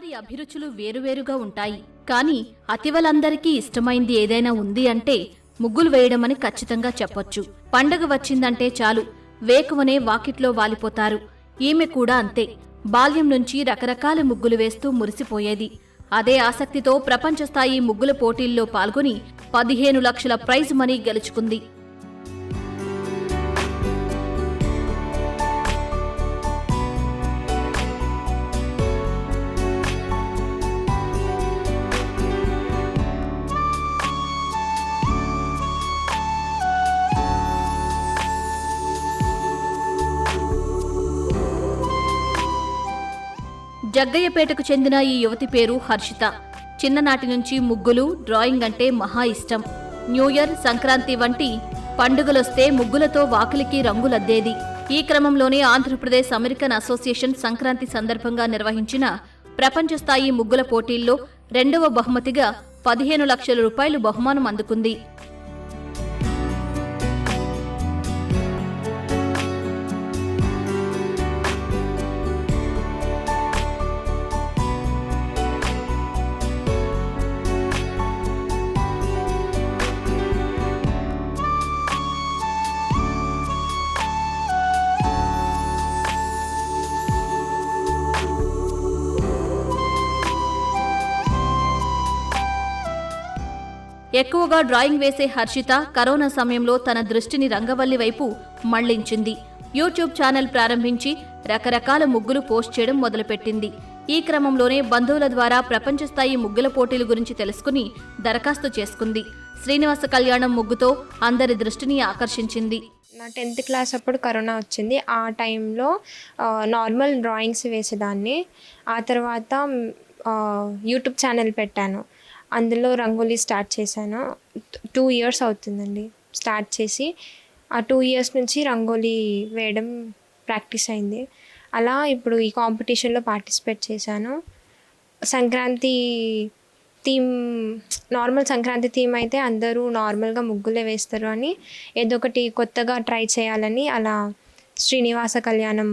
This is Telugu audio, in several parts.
వారి అభిరుచులు వేరువేరుగా ఉంటాయి. కానీ అతివలందరికీ ఇష్టమైంది ఏదైనా ఉంది అంటే ముగ్గులు వేయడమని ఖచ్చితంగా చెప్పొచ్చు. పండగ వచ్చిందంటే చాలు. వేకువనే వాకిట్లో వాలిపోతారు. ఈమె కూడా అంతే. బాల్యం నుంచి రకరకాల ముగ్గులు వేస్తూ మురిసిపోయేది. అదే ఆసక్తితో ప్రపంచ స్థాయి ముగ్గుల పోటీల్లో పాల్గొని పదిహేను లక్షల ప్రైజ్ మనీ గెలుచుకుంది. జగ్గయ్యపేటకు చెందిన ఈ యువతి పేరు హర్షిత. చిన్ననాటి నుంచి ముగ్గులు డ్రాయింగ్ అంటే మహా ఇష్టం. న్యూ ఇయర్ సంక్రాంతి వంటి పండుగలొస్తే ముగ్గులతో వాకిలికి రంగులద్దేది. ఈ క్రమంలోనే ఆంధ్రప్రదేశ్ అమెరికన్ అసోసియేషన్ సంక్రాంతి సందర్భంగా నిర్వహించిన ప్రపంచ స్థాయి ముగ్గుల పోటీల్లో రెండవ బహుమతిగా పదిహేను లక్షల రూపాయలు బహుమానం అందుకుంది. ఎక్కువగా డ్రాయింగ్ వేసే హర్షిత కరోనా సమయంలో తన దృష్టిని రంగవల్లి వైపు మళ్ళించింది. యూట్యూబ్ ఛానల్ ప్రారంభించి రకరకాల ముగ్గులు పోస్ట్ చేయడం మొదలుపెట్టింది. ఈ క్రమంలోనే బంధువుల ద్వారా ప్రపంచస్థాయి ముగ్గుల పోటీల గురించి తెలుసుకుని దరఖాస్తు చేసుకుంది. శ్రీనివాస కళ్యాణం ముగ్గుతో అందరి దృష్టిని ఆకర్షించింది. నా టెన్త్ క్లాస్ అప్పుడు కరోనా వచ్చింది. ఆ టైంలో నార్మల్ డ్రాయింగ్స్ వేసేదాన్ని. ఆ తర్వాత యూట్యూబ్ ఛానల్ పెట్టాను. అందులో రంగోలీ స్టార్ట్ చేశాను. టూ ఇయర్స్ అవుతుందండి. స్టార్ట్ చేసి ఆ టూ ఇయర్స్ నుంచి రంగోలీ వేయడం ప్రాక్టీస్ అయింది. అలా ఇప్పుడు ఈ కాంపిటీషన్లో పార్టిసిపేట్ చేశాను. Sankranti theme normal Sankranti theme అయితే అందరూ నార్మల్గా ముగ్గులే వేస్తారు అని ఏదో ఒకటి కొత్తగా ట్రై చేయాలని అలా శ్రీనివాస కళ్యాణం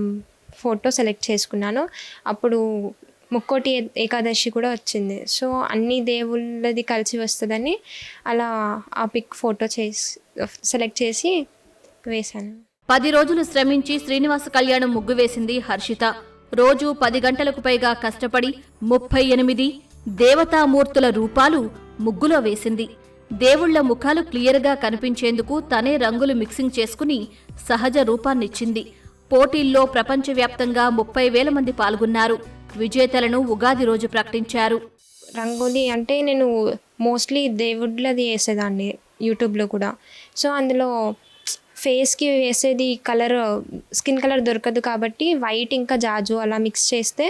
ఫోటో సెలెక్ట్ చేసుకున్నాను. అప్పుడు ముక్కోటి ఏకాదశి కూడా వచ్చింది. సో అన్ని దేవుళ్ళది కలిసి వస్తుందని అలా ఆ పిక్ ఫోటో చేసి సెలెక్ట్ చేసి వేశాను. పది రోజులు శ్రమించి శ్రీనివాస కళ్యాణం ముగ్గు వేసింది హర్షిత. రోజు పది గంటలకు పైగా కష్టపడి ముప్పై ఎనిమిది దేవతామూర్తుల రూపాలు ముగ్గులో వేసింది. దేవుళ్ళ ముఖాలు క్లియర్గా కనిపించేందుకు తనే రంగులు మిక్సింగ్ చేసుకుని సహజ రూపాన్నిచ్చింది. పోటీల్లో ప్రపంచవ్యాప్తంగా ముప్పై వేల మంది పాల్గొన్నారు. విజేతలను ఉగాది రోజు ప్రకటించారు. రంగోలీ అంటే నేను మోస్ట్లీ దేవుళ్ళది వేసేదాన్ని యూట్యూబ్లో కూడా. సో అందులో ఫేస్కి వేసేది కలర్ స్కిన్ కలర్ దొరకదు కాబట్టి వైట్ ఇంకా జాజు అలా మిక్స్ చేస్తే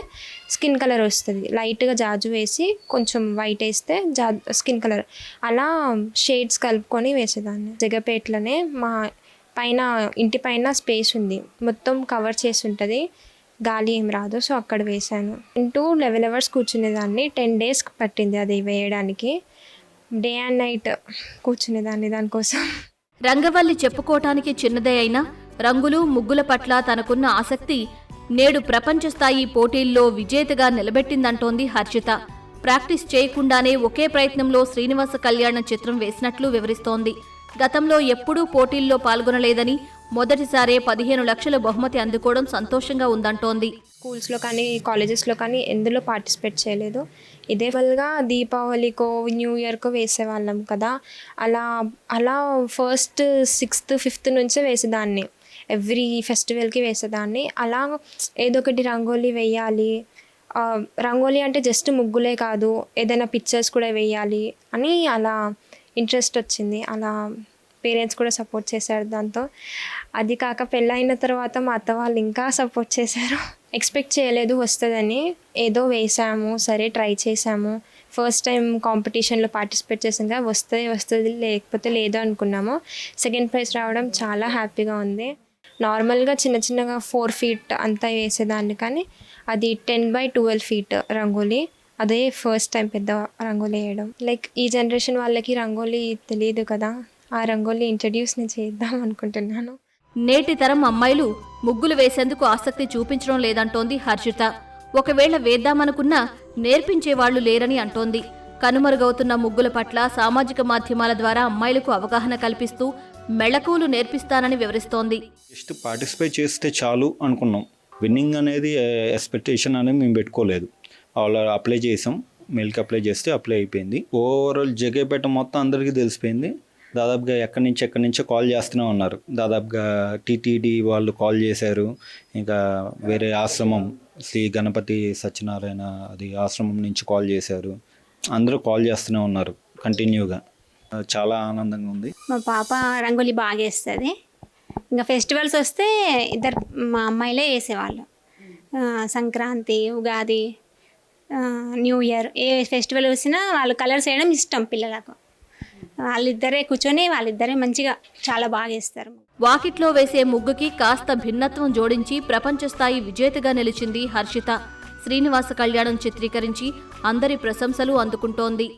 స్కిన్ కలర్ వస్తుంది. లైట్గా జాజు వేసి కొంచెం వైట్ వేస్తే జా స్కిన్ కలర్. అలా షేడ్స్ కలుపుకొని వేసేదాన్ని. జగపేటలోనే మా పైన ఇంటి పైన స్పేస్ ఉంది. మొత్తం కవర్ చేసి ఉంటుంది. గాలి ఏం రాదు. సో అక్కడ వేశాను. టూ లెవెన్ అవర్స్ కూర్చునేదాన్ని. టెన్ డేస్ పట్టింది అది వేయడానికి. డే అండ్ నైట్ కూర్చునేదాన్ని దానికోసం. రంగవల్లి చెప్పుకోవటానికి చిన్నదే అయినా రంగులు ముగ్గుల పట్ల తనకున్న ఆసక్తి నేడు ప్రపంచ స్థాయి పోటీల్లో విజేతగా నిలబెట్టిందంటోంది హర్షిత. ప్రాక్టీస్ చేయకుండానే ఒకే ప్రయత్నంలో శ్రీనివాస కళ్యాణ చిత్రం వేసినట్లు వివరిస్తోంది. గతంలో ఎప్పుడూ పోటీల్లో పాల్గొనలేదని మొదటిసారే పదిహేను లక్షల బహుమతి అందుకోవడం సంతోషంగా ఉందంటోంది. స్కూల్స్లో కానీ కాలేజెస్లో కానీ ఎందులో పార్టిసిపేట్ చేయలేదు. ఇదే వల్లగా దీపావళికో న్యూ ఇయర్కో వేసేవాళ్ళం కదా. అలా అలా ఫస్ట్ సిక్స్త్ ఫిఫ్త్ నుంచే వేసేదాన్ని. ఎవ్రీ ఫెస్టివల్కి వేసేదాన్ని. అలా ఏదో ఒకటి రంగోలీ వేయాలి. రంగోలీ అంటే జస్ట్ ముగ్గులే కాదు ఏదైనా పిక్చర్స్ కూడా వేయాలి అని అలా ఇంట్రెస్ట్ వచ్చింది. అలా పేరెంట్స్ కూడా సపోర్ట్ చేశారు దాంతో. అది కాక పెళ్ళైన తర్వాత మా అత్త వాళ్ళు ఇంకా సపోర్ట్ చేశారు. ఎక్స్పెక్ట్ చేయలేదు వస్తుందని. ఏదో వేసాము సరే ట్రై చేసాము ఫస్ట్ టైం కాంపిటీషన్లో పార్టిసిపేట్ చేసాం కదా వస్తే వస్తుంది లేకపోతే లేదు అనుకున్నాము. సెకండ్ ప్రైజ్ రావడం చాలా హ్యాపీగా ఉంది. నార్మల్గా చిన్న చిన్నగా ఫోర్ ఫీట్ అంతా వేసేదాన్ని కానీ అది ten by twelve feet rangoli. అదే ఫస్ట్ టైం పెద్ద రంగోలీ వేయడం. లైక్ ఈ జనరేషన్ వాళ్ళకి రంగోలీ తెలియదు కదా. ఆ రంగోలీ ఇంట్రడ్యూస్ నేను చేద్దాం అనుకుంటున్నాను. నేటి తరం అమ్మాయిలు ముగ్గులు వేసేందుకు ఆసక్తి చూపించడం లేదంటోంది హర్షిత. ఒకవేళ వేద్దామనుకున్నా నేర్పించేవాళ్ళు లేరని అంటోంది. కనుమరుగవుతున్న ముగ్గుల పట్ల సామాజిక మాధ్యమాల ద్వారా అమ్మాయిలకు అవగాహన కల్పిస్తూ మెళకువలు నేర్పిస్తానని వివరిస్తోంది. జస్ట్ పార్టిసిపేట్ చేస్తే చాలు అనుకున్నాం. విన్నింగ్ అనేది ఎక్స్పెక్టేషన్ అనేది మేము పెట్టుకోలేదు. అలా అప్లై చేసాం. మెయిల్కి అప్లై చేస్తే అప్లై అయిపోయింది. ఓవరాల్ జగేపేట మొత్తం అందరికీ తెలిసిపోయింది. దాదాపుగా ఎక్కడి నుంచి ఎక్కడి నుంచో కాల్ చేస్తూనే ఉన్నారు. దాదాపుగా టీటీడీ వాళ్ళు కాల్ చేశారు. ఇంకా వేరే ఆశ్రమం శ్రీ గణపతి సత్యనారాయణ అది ఆశ్రమం నుంచి కాల్ చేశారు. అందరూ కాల్ చేస్తూనే ఉన్నారు కంటిన్యూగా. చాలా ఆనందంగా ఉంది. మా పాప రంగోలి బాగా వేస్తుంది. ఇంకా ఫెస్టివల్స్ వస్తే ఇద్దరు మా అమ్మాయిలే వేసేవాళ్ళు. సంక్రాంతి ఉగాది న్యూ ఇయర్ ఏ ఫెస్టివల్ వచ్చినా వాళ్ళు కలర్స్ వేయడం ఇష్టం పిల్లలకు. వాళ్ళిద్దరే కూర్చొని వాళ్ళిద్దరే మంచిగా చాలా బాగా వేస్తారు వాకిట్లో వేసే ముగ్గుకి కాస్త భిన్నత్వం జోడించి ప్రపంచ స్థాయి విజేతగా నిలిచింది హర్షిత. శ్రీనివాస కళ్యాణం చిత్రీకరించి అందరి ప్రశంసలు అందుకుంటోంది.